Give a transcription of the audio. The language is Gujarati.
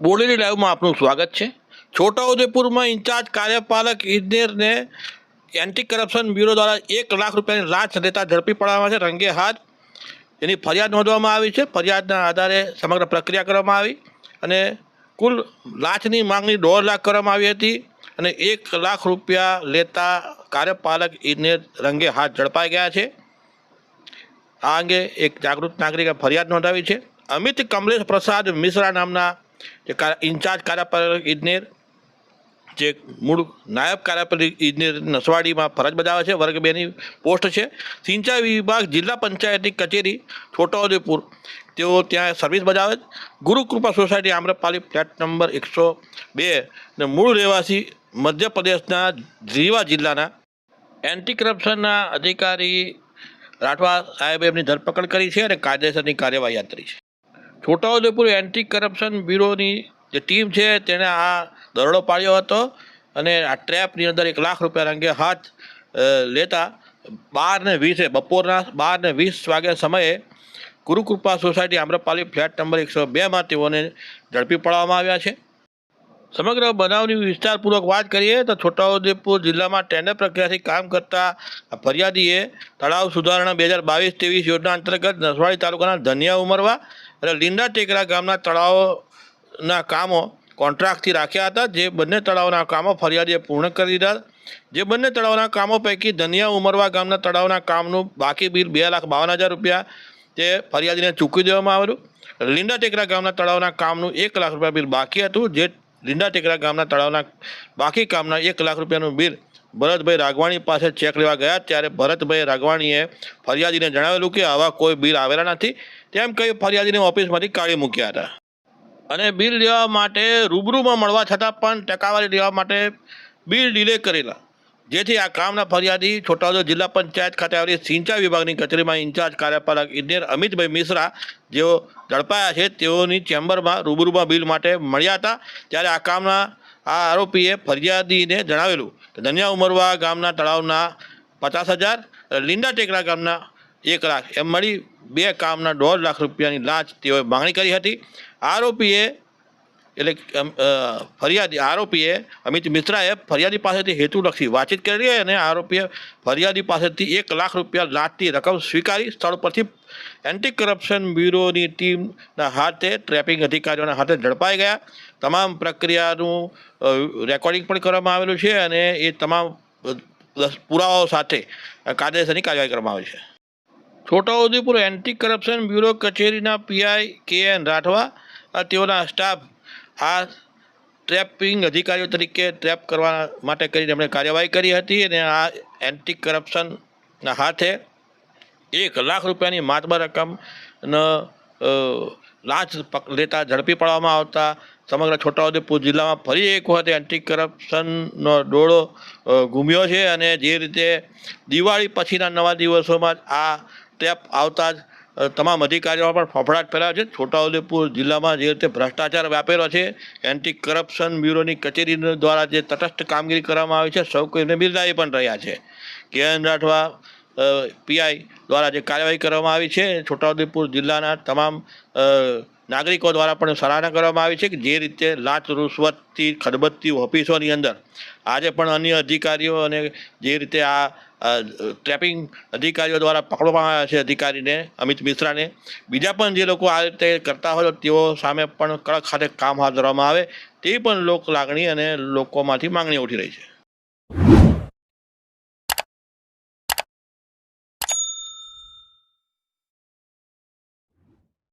બોડેલી લાઈવમાં આપનું સ્વાગત છે. છોટાઉદેપુરમાં ઇન્ચાર્જ કાર્યપાલક ઇજનેરને એન્ટી કરપ્શન બ્યુરો દ્વારા એક લાખ રૂપિયાની લાંચ લેતા ઝડપી પાડવામાં છે. રંગે હાથ. એની ફરિયાદ નોંધવામાં આવી છે. ફરિયાદના આધારે સમગ્ર પ્રક્રિયા કરવામાં આવી અને કુલ લાંચની માંગણી દોઢ લાખ કરવામાં આવી હતી અને એક લાખ રૂપિયા લેતા કાર્યપાલક ઇજનેર રંગે હાથ ઝડપાઈ ગયા છે. આ અંગે એક જાગૃત નાગરિકે ફરિયાદ નોંધાવી છે. અમિત કમલેશ પ્રસાદ મિશ્રા નામના જે ઇન્ચાર્જ કાર્યપાલક ઇજનેર, જે મૂળ નાયબ કાર્યપાલક ઇજનેર નસવાડીમાં ફરજ બજાવે છે, વર્ગ બેની પોસ્ટ છે. સિંચાઈ વિભાગ જિલ્લા પંચાયતની કચેરી, છોટાઉદેપુર. તેઓ ત્યાં સર્વિસ બજાવે છે. Gurukrupa society Amrapali flat number એકસો બે ને મૂળ રહેવાસી મધ્યપ્રદેશના રીવા જિલ્લાના એન્ટી કરપ્શનના અધિકારી રાઠવા સાહેબે એમની ધરપકડ કરી છે અને કાયદેસરની કાર્યવાહી હાથ ધરી છે. છોટાઉદેપુર એન્ટી કરપ્શન બ્યુરોની જે ટીમ છે, તેણે આ દરોડો પાડ્યો હતો અને આ ટ્રેપની અંદર એક લાખ રૂપિયા રંગે હાથ લેતા બાર ને વીસે, બપોરના બાર ને વીસ વાગ્યા સમયે Gurukrupa society Amrapali flat number એકસો બેમાં તેઓને ઝડપી પાડવામાં આવ્યા છે. સમગ્ર બનાવની વિસ્તારપૂર્વક વાત કરીએ તો છોટાઉદેપુર જિલ્લામાં ટેન્ડર પ્રક્રિયાથી કામ કરતા ફરિયાદીએ તળાવ સુધારણા બે હજાર બાવીસ ત્રેવીસ યોજના અંતર્ગત નસવાડી તાલુકાના ધનિયા ઉમરવા અને લીંડા ટેકરા ગામના તળાવના કામો કોન્ટ્રાક્ટથી રાખ્યા હતા. જે બંને તળાવના કામો ફરિયાદીએ પૂર્ણ કરી દીધા. જે બંને તળાવના કામો પૈકી ધનિયા ઉમરવા ગામના તળાવના કામનું બાકી બિલ બે લાખ બાવન હજાર રૂપિયા તે ફરિયાદીને ચૂકવી દેવામાં આવેલું. લીંડા ટેકરા ગામના તળાવના કામનું એક લાખ રૂપિયા બિલ બાકી હતું. જે લીંડા ટેકરા ગામના તળાવના બાકી કામના એક લાખ રૂપિયાનું બિલ ભરતભાઈ રાગવાણી પાસે ચેક લેવા ગયા ત્યારે ભરતભાઈ રાગવાણીએ ફરિયાદીને જણાવેલું કે આવા કોઈ બિલ આવેલા નથી. તેમ કહી ફરિયાદીને ઓફિસમાંથી કાઢી મૂક્યા હતા. અને બિલ લેવા માટે રૂબરૂમાં મળવા છતાં પણ ટકાવારી લેવા માટે બિલ ડિલે કરેલા. જેથી આ કામના ફરિયાદી છોટાઉદેપુર જિલ્લા પંચાયત ખાતે આવેલી સિંચાઈ વિભાગની કચેરીમાં ઇન્ચાર્જ કાર્યપાલક ઇજનેર અમિતભાઈ મિશ્રા જેઓ ઝડપાયા છે, તેઓની ચેમ્બરમાં રૂબરૂમાં બિલ માટે મળ્યા હતા. ત્યારે આ કામના આ આરોપીએ ફરિયાદીને જણાવેલું કે ધનિયા ઉમરવા ગામના તળાવના પચાસ હજાર, લીંડા ટેકરા ગામના એક લાખ. એમ મળી બે કામના દોઢ લાખ રૂપિયાની લાંચ તેઓએ માંગણી કરી હતી. આરોપીએ એટલે ફરિયાદી આરોપીએ અમિત મિશ્રાએ ફરિયાદી પાસેથી હેતુ લખી વાતચીત કરી અને આરોપીએ ફરિયાદી પાસેથી એક લાખ રૂપિયા લાંચની રકમ સ્વીકારી સ્થળ પરથી એન્ટી કરપ્શન બ્યુરોની ટીમના હાથે ટ્રેપિંગ અધિકારીઓના હાથે ઝડપાઈ ગયા. તમામ પ્રક્રિયાનું રેકોર્ડિંગ પણ કરવામાં આવેલું છે અને એ તમામ પુરાવાઓ સાથે કાયદેસરની કાર્યવાહી કરવામાં આવી છે. છોટાઉદેપુર એન્ટી કરપ્શન બ્યુરો કચેરીના પીઆઈ કે એન રાઠવા તેઓના સ્ટાફ આ ટ્રેપિંગ અધિકારીઓ તરીકે ટ્રેપ કરવા માટે કરીને એમણે કાર્યવાહી કરી હતી અને આ એન્ટી કરપ્શનના હાથે એક લાખ રૂપિયાની માતબર રકમનો લાંચ લેતા ઝડપી પાડવામાં આવતા સમગ્ર છોટાઉદેપુર જિલ્લામાં ફરી એક વખત એન્ટી કરપ્શનનો ડોળો ઘૂમ્યો છે અને જે રીતે દિવાળી પછીના નવા દિવસોમાં આ ટ્રેપ આવતા જ તમામ અધિકારીઓ પણ ફફડાટ ફેલાયો છે. છોટાઉદેપુર જિલ્લામાં જે રીતે ભ્રષ્ટાચાર વ્યાપેલો છે, એન્ટી કરપ્શન બ્યુરોની કચેરી દ્વારા જે તટસ્થ કામગીરી કરવામાં આવી છે, સૌ કોઈને બિરદાવી પણ રહ્યા છે. કે એન રાઠવા પીઆઈ દ્વારા જે કાર્યવાહી કરવામાં આવી છે, છોટાઉદેપુર જિલ્લાના તમામ નાગરિકો દ્વારા પણ સરાહના કરવામાં આવી છે કે જે રીતે લાંચ રૂશ્વતથી ખદબદતી ઓફિસોની અંદર આજે પણ અન્ય અધિકારીઓ અને જે રીતે આ ટ્રેપિંગ અધિકારીઓ દ્વારા પકડવામાં આવ્યા છે અધિકારીને, અમિત મિશ્રાને. બીજા પણ જે લોકો આ રીતે કરતા હોય, તેઓ સામે પણ કડક ખાતે કામ હાથ ધરવામાં આવે તેવી પણ લોક લાગણી અને લોકોમાંથી માંગણી ઉઠી રહી છે.